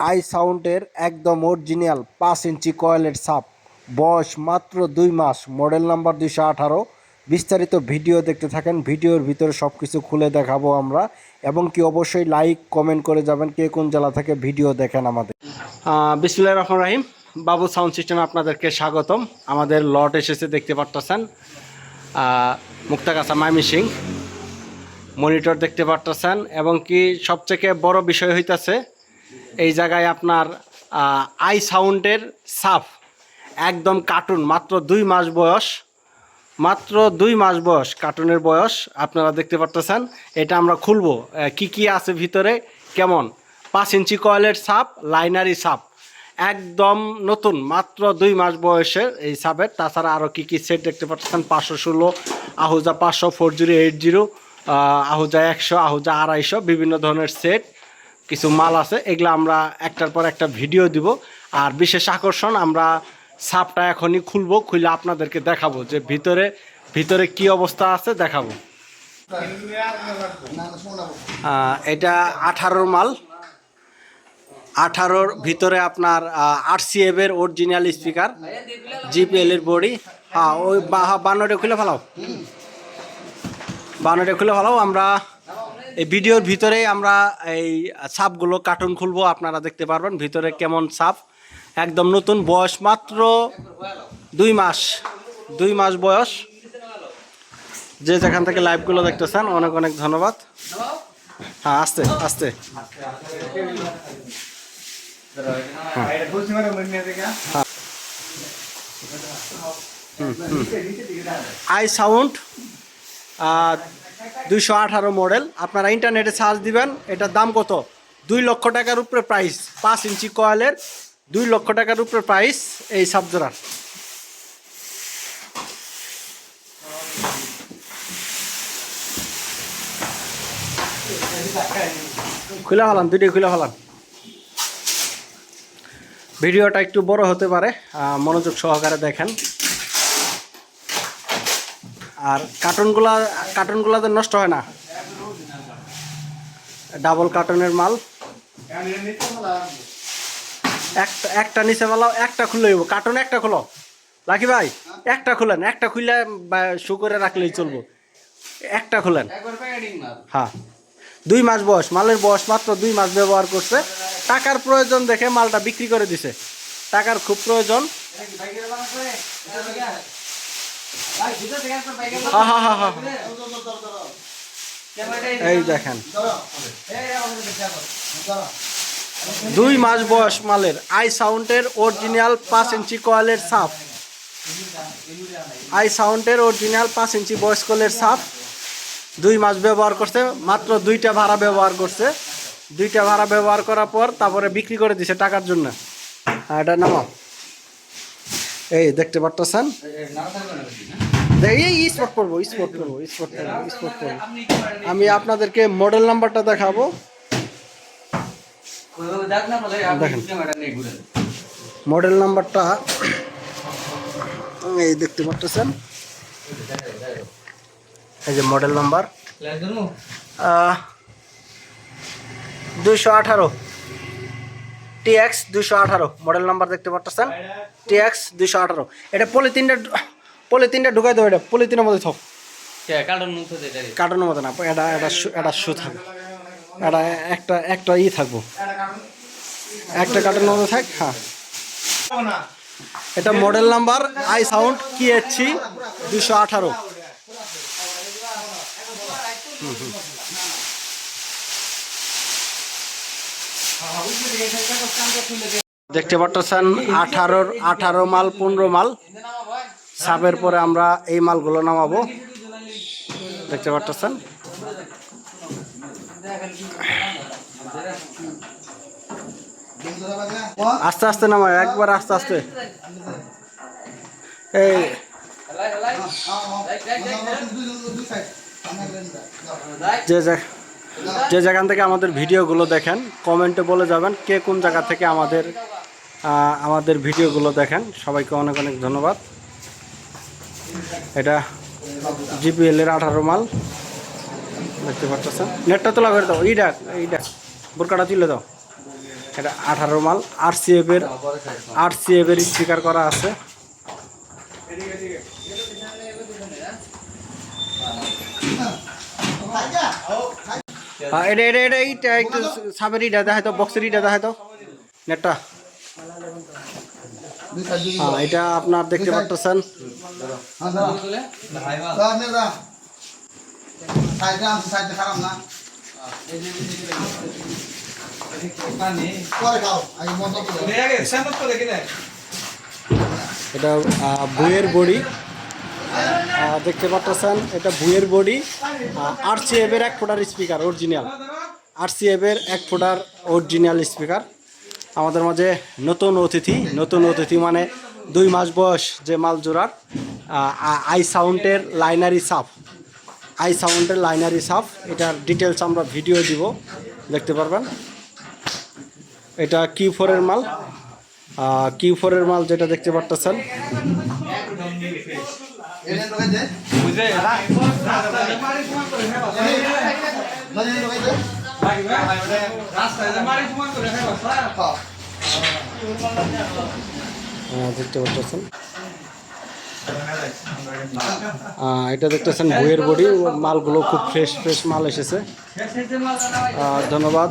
I সাউন্ডের একদম original পাঁচ ইঞ্চি কয়েলের সাপ বয়স মাত্র দুই মাস। মডেল নাম্বার দুইশো আঠারো। বিস্তারিত ভিডিও দেখতে থাকেন। ভিডিওর ভিতরে সব কিছু খুলে দেখাবো আমরা। এবং কি অবশ্যই লাইক কমেন্ট করে যাবেন কে কোন জেলা থেকে ভিডিও দেখেন আমাদের। বিসমুল্লাহ রহমান রাহিম। বাবু সাউন্ড সিস্টেমে আপনাদেরকে স্বাগতম। আমাদের লট এসেছে, দেখতে পারতেছেন। মুক্তাগাছা মাইমি সিং। মনিটর দেখতে পারতেছেন। এবং কি সবথেকে বড় বিষয় হইতাছে এই জায়গায় আপনার আই সাউন্ডের সাফ একদম কার্টুন মাত্র দুই মাস বয়স, মাত্র দুই মাস বয়স কার্টুনের বয়স, আপনারা দেখতে পারতেছেন। এটা আমরা খুলবো কি কি আছে ভিতরে, কেমন? পাঁচ ইঞ্চি কয়েলের সাপ লাইনারি সাপ একদম নতুন, মাত্র দুই মাস বয়সের এই সাপের তাছাড়া আরও কী কী সেট দেখতে পাচ্ছেন পাঁচশো ষোলো, আহুজা পাঁচশো four zero eight zero Ahuja একশো, আহুজা আড়াইশো, বিভিন্ন ধরনের সেট কিছু মাল আছে, এগুলো আমরা একটার পর একটা ভিডিও দিব। আর বিশেষ আকর্ষণ, আমরা সাপটা এখনই খুলবো, খুলে আপনাদেরকে দেখাবো যে ভিতরে ভিতরে কি অবস্থা আছে, দেখাবো। এটা আঠারোর মাল। আঠারোর ভিতরে আপনার আর সি এফ এর অরিজিনাল স্পিকার জিপিএল এর বডি হ্যাঁ ওই বা- বান্নটা খুলে ফেলাও। বান্নটা খুলে ফেলাও, আমরা এই ভিডিওর ভিতরে আমরা এই সাপগুলো কার্টুন খুলবো, আপনারা দেখতে পারবেন ভিতরে কেমন সাপ। একদম নতুন বয়স মাত্র দুই মাস দুই মাস বয়স। যে যেখান থেকে লাইভগুলো দেখতেছেন, অনেক অনেক ধন্যবাদ। হ্যাঁ আস্তে আস্তে। আই সাউন্ড দুইশো আঠারো মডেল। আপনারা ইন্টারনেটে সার্চ দিবেন, এটার দাম কত? দুই লক্ষ টাকার উপরে প্রাইস পাঁচ ইঞ্চি কয়েলের দুই লক্ষ টাকার উপরে প্রাইস এই সাবজোড়ার খুলে ফেলান, দুইটাই খুলে ফেলান। ভিডিওটা একটু বড় হতে পারে মনোযোগ সহকারে দেখেন। আর কার্টুনগুলা কার্টুনগুলাতে নষ্ট হয় না। ডাবল কার্টুনের মাল। একটা একটা নিচে বেলাও, একটা খুলে দেবো কার্টুন একটা খুলো। লাকি ভাই, একটা খুলেন। একটা খুলে শু করে রাখলেই চলবো। একটা খুলেন। হ্যাঁ। দুই মাস বয়স, মালের বয়স মাত্র দুই মাস ব্যবহার করছে। টাকার প্রয়োজন দেখে মালটা বিক্রি করে দিছে। টাকার খুব প্রয়োজন। এই দেখেন। দুই মাস বয়স মালের। আই সাউন্ডের অরিজিনাল পাঁচ ইঞ্চি কয়েলের সাপ। আই সাউন্ডের অরিজিনাল পাঁচ ইঞ্চি বয়স কয়েলের সাপ। দুই মাস ব্যবহার করছে, মাত্র দুইটা ভাড়া ব্যবহার করছে। দুইটা ভাড়া ব্যবহার করার পর তারপরে বিক্রি করে দিছে টাকার জন্য। হ্যাঁ এটা নামাও। এই দেখতে পারতেছেন? এই করব করব করব করব। আমি আপনাদেরকে মডেল নাম্বারটা দেখাবো। মডেল নাম্বারটা এই দেখতে পারতেছেন এই যে মডেল নাম্বার দুইশো আঠারো। টিএক্স দুইশো আঠারো মডেল নাম্বার দেখতে পারতেছেন টিএক্স দুইশো আঠারো। এটা পলিথিনটা পলিথিনটা ঢুকাই দেবো এটা পলিথিনের মধ্যে থাক। কার্টনের মতো না এটা এটা এটা শু থাকবে এটা একটা একটা ই থাকব। একটা কার্টনের মধ্যে থাক হ্যাঁ। এটা মডেল নাম্বার আই সাউন্ড কি এসছি দুশো আঠারো। দেখতে পাচ্ছেন আঠারোর আঠারো মাল পনেরো মাল। সাবের পরে আমরা এই মালগুলো নামাবো। দেখতে পারতেছেন? আস্তে আস্তে নামায় একবার আস্তে আস্তে। এই। যে যে যে যেখান থেকে আমাদের ভিডিওগুলো দেখেন, কমেন্টে বলে যাবেন কে কোন জায়গা থেকে আমাদের আমাদের ভিডিওগুলো দেখেন। সবাইকে অনেক অনেক ধন্যবাদ। এটা জিপিএল এর আঠারো মাল। দেখতে পাচ্ছেন। নেটটা তোলা করে দাও এই ডাক এই ডাক বোরকাটা তুলে দাও। এটা আঠারো মাল আর সি এফ এর আর সি এফ এর স্পিকার করা আছে। এটা এটা এটা, এইটা একটু সাবের ইটা দেখা তো বক্সের ইটা দেখা তো নেটটা হ্যাঁ এটা আপনার দেখতে পাচ্ছেন খারাপ না। পরে খাও আগে মজা করে এটা আহ, বডি। দেখতে পাচ্ছেন এটা বুয়ের বডি। আর সি এফের এক ফোটার স্পিকার অরিজিনাল আর সি এফের এক ফোটার অরিজিনাল স্পিকার। আমাদের মাঝে নতুন অতিথি নতুন অতিথি মানে দুই মাস বয়স যে মাল জোড়ার আই সাউন্ডের লাইনারি সাফ। আই সাউন্ডের লাইনারি সাফ, এটার ডিটেলস আমরা ভিডিও দিব, দেখতে পারবেন। এটা কিউ ফোরের মাল। কিউ ফোরের মাল যেটা দেখতে পারতেছেন। এনে আহ, দেখতে এটা দেখতেছেন বইয়ের বডি। মালগুলো খুব ফ্রেশ ফ্রেশ মাল এসেছে। ধন্যবাদ।